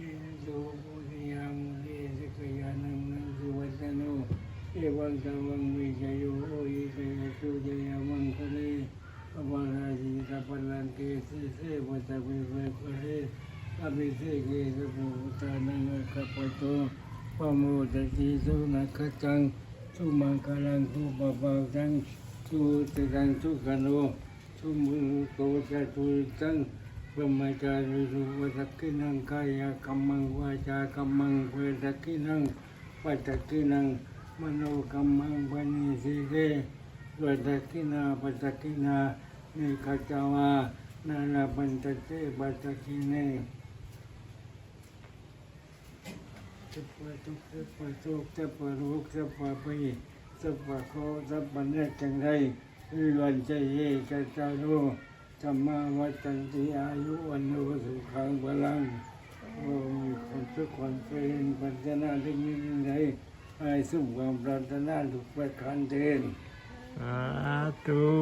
อิโสปุริยามุนีสกยานังนังสุวัตโนเอวัยโอยิเตสุจามังคะเลอวาราจิตากสิเสวัตวิเวคะเลอภิเสกเกสปุตานังกัปปโตปะโมตติสุนังสุมังคลังสุปะปะจังสุติรังสุขโนสุมุโตจตุตังพระมจารุสุวัตกินังกายกรรมังวาจากรรมังเวทกินังปัจกินังมโนกรรมังปณิสิเกเวทกินาปัจกินาเนขจาวานานาปัญจเตปัจกิเนสัพพะทุกขสัพพะโศกสัพพะโรคสัพพะภัยสัพพะโคสัพพะเนจังไรวิวันใจเยกัจจารุ ธรรมาวัจันติอายุวันโนสุขังบาลังโอ้มีความสุขความเจริญปัจนาที่มีในให้สุขความปรารถนาทุกประการเดินสาธุ